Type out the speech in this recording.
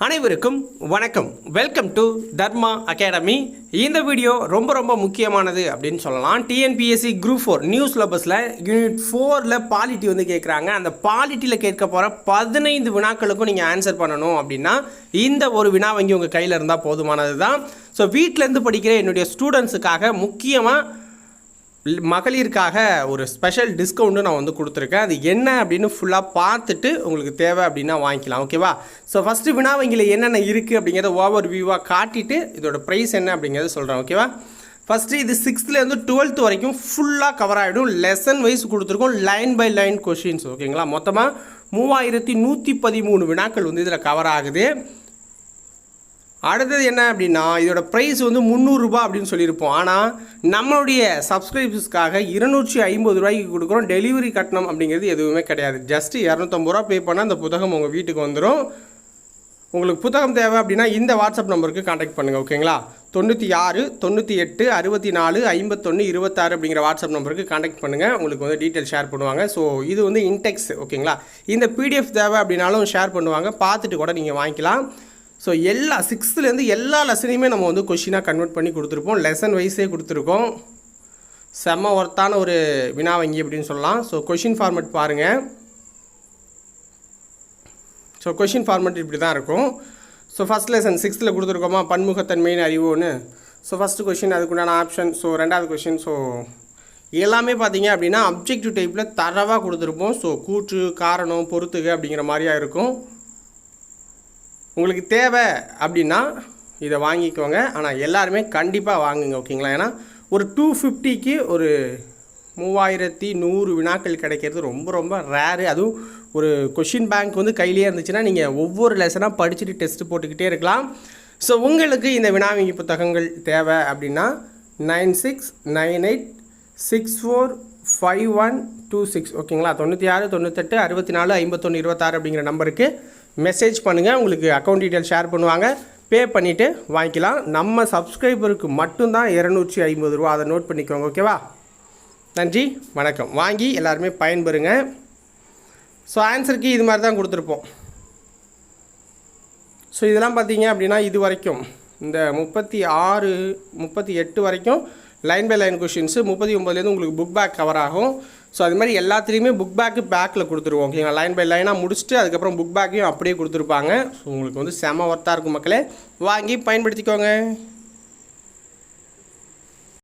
அனைவருக்கும் வணக்கம். Welcome to Dharma academy இந்த வீடியோ ரொம்ப ரொம்ப முக்கியமானது அப்படின்னு சொல்லலாம். டிஎன்பிஎஸ்சி குரூப் ஃபோர் நியூ சிலபஸில் யூனிட் ஃபோரில் பாலிட்டி வந்து கேட்குறாங்க அந்த பாலிட்டியில் கேட்க போகிற பதினைந்து வினாக்களுக்கும் நீங்கள் ஆன்சர் பண்ணணும் அப்படின்னா இந்த ஒரு வினா வங்கி உங்கள் கையில் இருந்தால் போதுமானது தான் ஸோ வீட்டிலேருந்து படிக்கிற என்னுடைய ஸ்டூடெண்ட்ஸுக்காக முக்கியமாக மகளிருக்காக ஒரு ஸ்பெஷல் டிஸ்கவுண்ட்டு நான் வந்து கொடுத்துருக்கேன். அது என்ன அப்படின்னு ஃபுல்லாக பார்த்துட்டு உங்களுக்கு தேவை அப்படின்னா வாங்கிக்கலாம். ஓகேவா ஸோ ஃபஸ்ட்டு வினா என்னென்ன இருக்குது அப்படிங்கிறத ஓவர் வியூவாக காட்டிட்டு இதோட ப்ரைஸ் என்ன அப்படிங்கிறத சொல்கிறேன் ஓகேவா ஃபஸ்ட்டு இது சிக்ஸ்த்துலேருந்து டுவெல்த் வரைக்கும் ஃபுல்லாக கவர் ஆகிடும் லெசன் வைஸ் கொடுத்துருக்கோம் லைன் பை லைன் கொஷின்ஸ் ஓகேங்களா மொத்தமாக மூவாயிரத்தி நூற்றி பதிமூணு வினாக்கள் வந்து இதில் கவர் ஆகுது. அடுத்தது என்ன அப்படின்னா இதோட ப்ரைஸ் வந்து முந்நூறுரூபா அப்படின்னு சொல்லியிருப்போம். ஆனால் நம்மளுடைய சப்ஸ்கிரைபர்ஸ்க்காக இருநூற்றி ஐம்பது ரூபாய்க்கு கொடுக்குறோம். டெலிவரி கட்டணம் அப்படிங்கிறது எதுவுமே கிடையாது. ஜஸ்ட் இரநூத்தம்பது ரூபா பே பண்ணால் அந்த புத்தகம் உங்கள் வீட்டுக்கு வந்துடும் உங்களுக்கு புத்தகம் தேவை அப்படின்னா இந்த வாட்ஸ்அப் நம்பருக்கு காண்டாக்ட் பண்ணுங்கள் ஓகேங்களா தொண்ணூற்றி ஆறு தொண்ணூற்றி எட்டு அறுபத்தி நாலு ஐம்பத்தொன்று இருபத்தாறு அப்படிங்கிற வாட்ஸ்அப் நம்பருக்கு காண்டாக்ட் பண்ணுங்கள் உங்களுக்கு வந்து டீட்டெயில் ஷேர் பண்ணுவாங்க. ஸோ இது வந்து இன்டெக்ஸ் ஓகேங்களா இந்த பிடிஎஃப் தேவை அப்படின்னாலும் ஷேர் பண்ணுவாங்க. பார்த்துட்டு கூட நீங்கள் வாங்கிக்கலாம். ஸோ எல்லா சிக்ஸ்த்துலேருந்து எல்லா லெசனையுமே நம்ம வந்து கொஷினாக கன்வெர்ட் பண்ணி கொடுத்துருப்போம். லெசன் வைஸே கொடுத்துருக்கோம். செம்ம ஒர்த்தான ஒரு வினா வங்கி அப்படின்னு சொல்லலாம். ஸோ கொஷின் ஃபார்மெட் பாருங்கள் ஸோ கொஷின் ஃபார்மெட் இப்படி தான் இருக்கும் ஸோ ஃபஸ்ட் லெசன் சிக்ஸ்த்தில் கொடுத்துருக்கோமா? பன்முகத்தன்மையின் அறிவோன்னு. ஸோ ஃபஸ்ட்டு கொஷின் அதுக்குண்டான ஆப்ஷன் ஸோ ரெண்டாவது கொஷின் ஸோ எல்லாமே பார்த்தீங்க அப்படின்னா அப்ஜெக்டிவ் டைப்பில் தரவாக கொடுத்துருப்போம். ஸோ கூற்று காரணம் பொறுத்துக அப்படிங்கிற மாதிரியா இருக்கும். உங்களுக்கு தேவை அப்படின்னா இதை வாங்கிக்கோங்க. ஆனால் எல்லாருமே கண்டிப்பாக வாங்குங்க ஓகேங்களா? ஏன்னா ஒரு டூ ஃபிஃப்டிக்கு ஒரு மூவாயிரத்தி நூறு வினாக்கள் கிடைக்கிறது ரொம்ப ரொம்ப ரேரு அதுவும் ஒரு கொஷின் பேங்க் வந்து கையிலேயே இருந்துச்சுன்னா நீங்கள் ஒவ்வொரு லெசனாக படிச்சுட்டு டெஸ்ட் போட்டுக்கிட்டே இருக்கலாம். ஸோ உங்களுக்கு இந்த வினாவிங்கி புத்தகங்கள் தேவை அப்படின்னா nine six nine eight six four five one two six ஓகேங்களா? தொண்ணூற்றி ஆறு தொண்ணூத்தெட்டு அறுபத்தி நாலு ஐம்பத்தொன்று இருபத்தாறு அப்படிங்கிற நம்பருக்கு மெசேஜ் பண்ணுங்கள் உங்களுக்கு அக்கௌண்ட் டீட்டெயில் ஷேர் பண்ணுவாங்க. பே பண்ணிவிட்டு வாங்கிக்கலாம். நம்ம சப்ஸ்கிரைபருக்கு மட்டும்தான் இரநூற்றி ஐம்பது ரூபா. அதை நோட் பண்ணிக்கோங்க ஓகேவா நன்றி வணக்கம். வாங்கி எல்லாருமே பயன்பெறுங்க. ஸோ ஆன்சருக்கு இது மாதிரி தான் கொடுத்துருப்போம். ஸோ இதெல்லாம் பார்த்தீங்க அப்படின்னா இது வரைக்கும். இந்த முப்பத்தி ஆறு முப்பத்தி எட்டு வரைக்கும் லைன் பை லைன் கொஷின்ஸு முப்பத்தி ஒம்பதுலேருந்து உங்களுக்கு புக் பேக் கவர் ஆகும். ஸோ அது மாதிரி எல்லாத்துலேயுமே புக் பேக்கு பேக்கில் கொடுத்துருவோம் ஓகேங்களா லைன் பை லைனாக முடிச்சுட்டு அதுக்கப்புறம் புக் பேக்கையும் அப்படியே கொடுத்துருப்பாங்க. ஸோ உங்களுக்கு வந்து செம ஒர்த்தாக இருக்கும் மக்களே. வாங்கி பயன்படுத்திக்கோங்க.